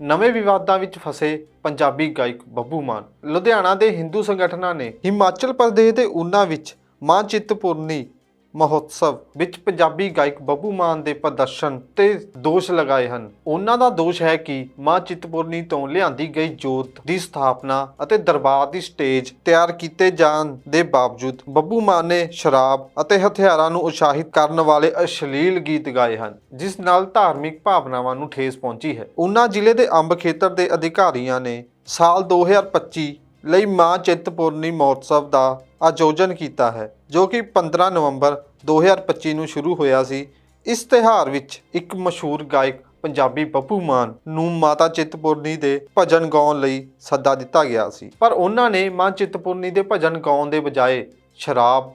ਨਵੇਂ ਵਿਵਾਦਾਂ ਵਿੱਚ ਫਸੇ ਪੰਜਾਬੀ ਗਾਇਕ ਬੱਬੂ ਮਾਨ। ਲੁਧਿਆਣਾ ਦੇ ਹਿੰਦੂ ਸੰਗਠਨਾਂ ਨੇ ਹਿਮਾਚਲ ਪ੍ਰਦੇਸ਼ ਦੇ ਊਨਾ ਵਿੱਚ ਮਾਂ ਚਿੰਤਪੁਰਨੀ ਮਹੋਤਸਵ ਵਿੱਚ ਪੰਜਾਬੀ ਗਾਇਕ ਬੱਬੂ ਮਾਨ ਦੇ ਪ੍ਰਦਰਸ਼ਨ ਤੇ ਦੋਸ਼ ਲਗਾਏ ਹਨ। ਉਹਨਾਂ ਦਾ ਦੋਸ਼ ਹੈ ਕਿ ਮਾਂ ਚਿੰਤਪੁਰਨੀ ਤੋਂ ਲਿਆਂਦੀ ਗਈ ਜੋਤ ਦੀ ਸਥਾਪਨਾ ਅਤੇ ਦਰਬਾਰ ਦੀ ਸਟੇਜ ਤਿਆਰ ਕੀਤੇ ਜਾਣ ਦੇ ਬਾਵਜੂਦ ਬੱਬੂ ਮਾਨ ਨੇ ਸ਼ਰਾਬ ਅਤੇ ਹਥਿਆਰਾਂ ਨੂੰ ਉਤਸ਼ਾਹਿਤ ਕਰਨ ਵਾਲੇ ਅਸ਼ਲੀਲ ਗੀਤ ਗਾਏ ਹਨ, ਜਿਸ ਨਾਲ ਧਾਰਮਿਕ ਭਾਵਨਾਵਾਂ ਨੂੰ ਠੇਸ ਪਹੁੰਚੀ ਹੈ। ਉਹਨਾਂ ਜ਼ਿਲ੍ਹੇ ਦੇ ਅੰਬ ਖੇਤਰ ਦੇ ਅਧਿਕਾਰੀਆਂ ਨੇ ਸਾਲ 2025 ਲਈ ਮਾਂ ਚਿੰਤਪੁਰਨੀ ਮਹੋਤਸਵ ਦਾ ਆਯੋਜਨ ਕੀਤਾ ਹੈ, ਜੋ ਕਿ 15 ਨਵੰਬਰ 2025 ਨੂੰ ਸ਼ੁਰੂ ਹੋਇਆ ਸੀ। ਇਸ ਤਿਹਾਰ ਵਿੱਚ ਇੱਕ ਮਸ਼ਹੂਰ ਗਾਇਕ ਪੰਜਾਬੀ ਬੱਬੂ ਮਾਨ ਨੂੰ ਮਾਤਾ ਚਿੰਤਪੁਰਨੀ ਦੇ ਭਜਨ ਗਾਉਣ ਲਈ ਸੱਦਾ ਦਿੱਤਾ ਗਿਆ ਸੀ। ਪਰ ਉਹਨਾਂ ਨੇ ਮਾਂ ਚਿੰਤਪੁਰਨੀ ਦੇ ਭਜਨ ਗਾਉਣ ਦੇ ਬਜਾਏ ਸ਼ਰਾਬ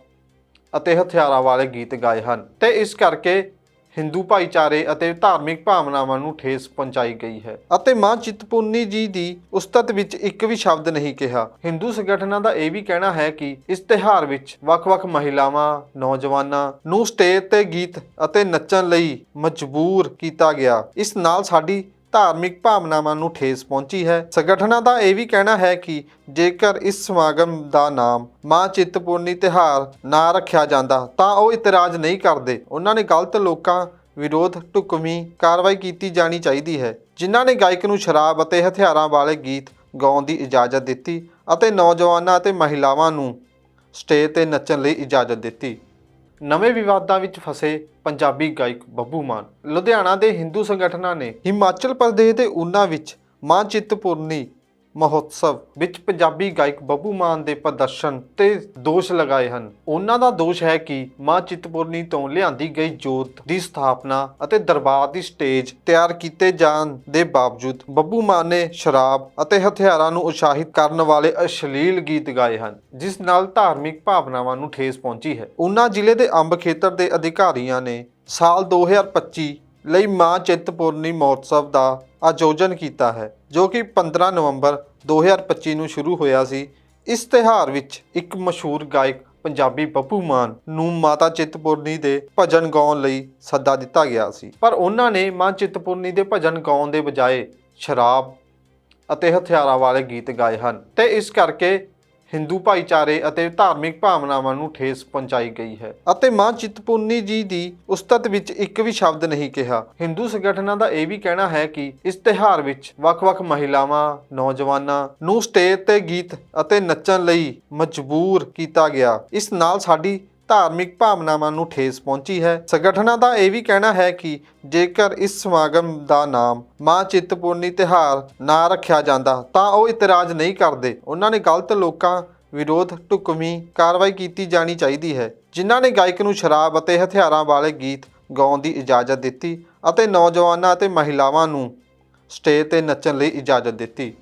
ਅਤੇ ਹਥਿਆਰਾਂ ਵਾਲੇ ਗੀਤ ਗਾਏ ਹਨ ਤੇ ਇਸ ਕਰਕੇ ਹਿੰਦੂ ਭਾਈਚਾਰੇ ਅਤੇ ਧਾਰਮਿਕ ਭਾਵਨਾਵਾਂ ਨੂੰ ਠੇਸ ਪਹੁੰਚਾਈ ਗਈ ਹੈ ਅਤੇ ਮਾਂ ਚਿੰਤਪੁਰਨੀ ਜੀ ਦੀ ਉਸਤਤ ਵਿੱਚ ਇੱਕ ਵੀ ਸ਼ਬਦ ਨਹੀਂ ਕਿਹਾ। ਹਿੰਦੂ ਸੰਗਠਨਾਂ ਦਾ ਇਹ ਵੀ ਕਹਿਣਾ ਹੈ ਕਿ ਇਸ ਤਿਹਾਰ ਵਿੱਚ ਵੱਖ-ਵੱਖ ਮਹਿਲਾਵਾਂ, ਨੌਜਵਾਨਾਂ ਨੂੰ ਸਟੇਜ ਤੇ ਗੀਤ ਅਤੇ ਨੱਚਣ ਲਈ ਮਜਬੂਰ ਕੀਤਾ ਗਿਆ। ਇਸ ਨਾਲ ਸਾਡੀ ਧਾਰਮਿਕ ਭਾਵਨਾਵਾਂ ਨੂੰ ਠੇਸ ਪਹੁੰਚੀ ਹੈ। ਸੰਗਠਨਾਂ ਦਾ ਇਹ ਵੀ ਕਹਿਣਾ ਹੈ ਕਿ ਜੇਕਰ ਇਸ ਸਮਾਗਮ ਦਾ ਨਾਮ ਮਾਂ ਚਿੱਤਪੂਰਨੀ ਤਿਹਾਰ ਨਾ ਰੱਖਿਆ ਜਾਂਦਾ, ਤਾਂ ਉਹ ਇਤਰਾਜ਼ ਨਹੀਂ ਕਰਦੇ। ਉਹਨਾਂ ਨੇ ਗਲਤ ਲੋਕਾਂ ਵਿਰੋਧ ਢੁਕਵੀਂ ਕਾਰਵਾਈ ਕੀਤੀ ਜਾਣੀ ਚਾਹੀਦੀ ਹੈ, ਜਿਨ੍ਹਾਂ ਨੇ ਗਾਇਕ ਨੂੰ ਸ਼ਰਾਬ ਅਤੇ ਹਥਿਆਰਾਂ ਵਾਲੇ ਗੀਤ ਗਾਉਣ ਦੀ ਇਜਾਜ਼ਤ ਦਿੱਤੀ ਅਤੇ ਨੌਜਵਾਨਾਂ ਅਤੇ ਮਹਿਲਾਵਾਂ ਨੂੰ ਸਟੇਜ ਤੇ ਨੱਚਣ ਲਈ ਇਜਾਜ਼ਤ ਦਿੱਤੀ। ਨਵੇਂ ਵਿਵਾਦਾਂ ਵਿੱਚ ਫਸੇ ਪੰਜਾਬੀ ਗਾਇਕ ਬੱਬੂ ਮਾਨ। ਲੁਧਿਆਣਾ ਦੇ ਹਿੰਦੂ ਸੰਗਠਨਾਂ ਨੇ ਹਿਮਾਚਲ ਪ੍ਰਦੇਸ਼ ਦੇ ਊਨਾ ਵਿੱਚ ਮਾਂ ਚਿੰਤਪੁਰਨੀ ਮਹੋਤਸਵ ਵਿੱਚ ਪੰਜਾਬੀ ਗਾਇਕ ਬੱਬੂ ਮਾਨ ਦੇ ਪ੍ਰਦਰਸ਼ਨ ਤੇ ਦੋਸ਼ ਲਗਾਏ ਹਨ। ਉਹਨਾਂ ਦਾ ਦੋਸ਼ ਹੈ ਕਿ ਮਾਂ ਚਿੰਤਪੁਰਨੀ ਤੋਂ ਲਿਆਂਦੀ ਗਈ ਜੋਤ ਦੀ ਸਥਾਪਨਾ ਅਤੇ ਦਰਬਾਰ ਦੀ ਸਟੇਜ ਤਿਆਰ ਕੀਤੇ ਜਾਣ ਦੇ ਬਾਵਜੂਦ ਬੱਬੂ ਮਾਨ ਨੇ ਸ਼ਰਾਬ ਅਤੇ ਹਥਿਆਰਾਂ ਨੂੰ ਉਤਸ਼ਾਹਿਤ ਕਰਨ ਵਾਲੇ ਅਸ਼ਲੀਲ ਗੀਤ ਗਾਏ ਹਨ, ਜਿਸ ਨਾਲ ਧਾਰਮਿਕ ਭਾਵਨਾਵਾਂ ਨੂੰ ਠੇਸ ਪਹੁੰਚੀ ਹੈ। ਉਹਨਾਂ ਜ਼ਿਲ੍ਹੇ ਦੇ ਅੰਬ ਖੇਤਰ ਦੇ ਅਧਿਕਾਰੀਆਂ ਨੇ ਸਾਲ 2025 ਲਈ ਮਾਂ ਚਿੰਤਪੁਰਨੀ ਮਹੋਤਸਵ ਦਾ ਆਯੋਜਨ ਕੀਤਾ ਹੈ, ਜੋ ਕਿ 15 ਨਵੰਬਰ 2025 ਨੂੰ ਸ਼ੁਰੂ ਹੋਇਆ ਸੀ। ਇਸ ਤਿਹਾਰ ਵਿੱਚ ਇੱਕ ਮਸ਼ਹੂਰ ਗਾਇਕ ਪੰਜਾਬੀ ਬੱਬੂ ਮਾਨ ਨੂੰ ਮਾਤਾ ਚਿੰਤਪੁਰਨੀ ਦੇ ਭਜਨ ਗਾਉਣ ਲਈ ਸੱਦਾ ਦਿੱਤਾ ਗਿਆ ਸੀ। ਪਰ ਉਹਨਾਂ ਨੇ ਮਾਂ ਚਿੰਤਪੁਰਨੀ ਦੇ ਭਜਨ ਗਾਉਣ ਦੇ ਬਜਾਏ ਸ਼ਰਾਬ ਅਤੇ ਹਥਿਆਰਾਂ ਵਾਲੇ ਗੀਤ ਗਾਏ ਹਨ ਤੇ ਇਸ ਕਰਕੇ ਹਿੰਦੂ ਭਾਈਚਾਰੇ ਅਤੇ ਧਾਰਮਿਕ ਭਾਵਨਾਵਾਂ ਨੂੰ ਠੇਸ ਪਹੁੰਚਾਈ ਗਈ ਹੈ ਅਤੇ ਮਾਂ ਚਿੰਤਪੁਰਨੀ ਜੀ ਦੀ ਉਸਤਤ ਵਿੱਚ ਇੱਕ ਵੀ ਸ਼ਬਦ ਨਹੀਂ ਕਿਹਾ। ਹਿੰਦੂ ਸੰਗਠਨਾਂ ਦਾ ਇਹ ਵੀ ਕਹਿਣਾ ਹੈ ਕਿ ਇਸ ਤਿਹਾਰ ਵਿੱਚ ਵੱਖ-ਵੱਖ ਮਹਿਲਾਵਾਂ, ਨੌਜਵਾਨਾਂ ਨੂੰ ਸਟੇਜ ਤੇ ਗੀਤ ਅਤੇ ਨੱਚਣ ਲਈ ਮਜਬੂਰ ਕੀਤਾ ਗਿਆ। ਇਸ ਨਾਲ ਸਾਡੀ ਧਾਰਮਿਕ ਭਾਵਨਾਵਾਂ ਨੂੰ ਠੇਸ ਪਹੁੰਚੀ ਹੈ। ਸੰਗਠਨਾਂ ਦਾ ਇਹ ਵੀ ਕਹਿਣਾ ਹੈ ਕਿ ਜੇਕਰ ਇਸ ਸਮਾਗਮ ਦਾ ਨਾਮ ਮਾਂ ਚਿੱਤਪੂਰਨੀ ਤਿਹਾਰ ਨਾ ਰੱਖਿਆ ਜਾਂਦਾ, ਤਾਂ ਉਹ ਇਤਰਾਜ਼ ਨਹੀਂ ਕਰਦੇ। ਉਹਨਾਂ ਨੇ ਗਲਤ ਲੋਕਾਂ ਵਿਰੋਧ ਢੁਕਵੀਂ ਕਾਰਵਾਈ ਕੀਤੀ ਜਾਣੀ ਚਾਹੀਦੀ ਹੈ। ਜਿਨ੍ਹਾਂ ਨੇ ਗਾਇਕ ਨੂੰ ਸ਼ਰਾਬ ਅਤੇ ਹਥਿਆਰਾਂ ਵਾਲੇ ਗੀਤ ਗਾਉਣ ਦੀ ਇਜਾਜ਼ਤ ਦਿੱਤੀ ਅਤੇ ਨੌਜਵਾਨਾਂ ਅਤੇ ਮਹਿਲਾਵਾਂ ਨੂੰ ਸਟੇਜ ਤੇ ਨੱਚਣ ਲਈ ਇਜਾਜ਼ਤ ਦਿੱਤੀ।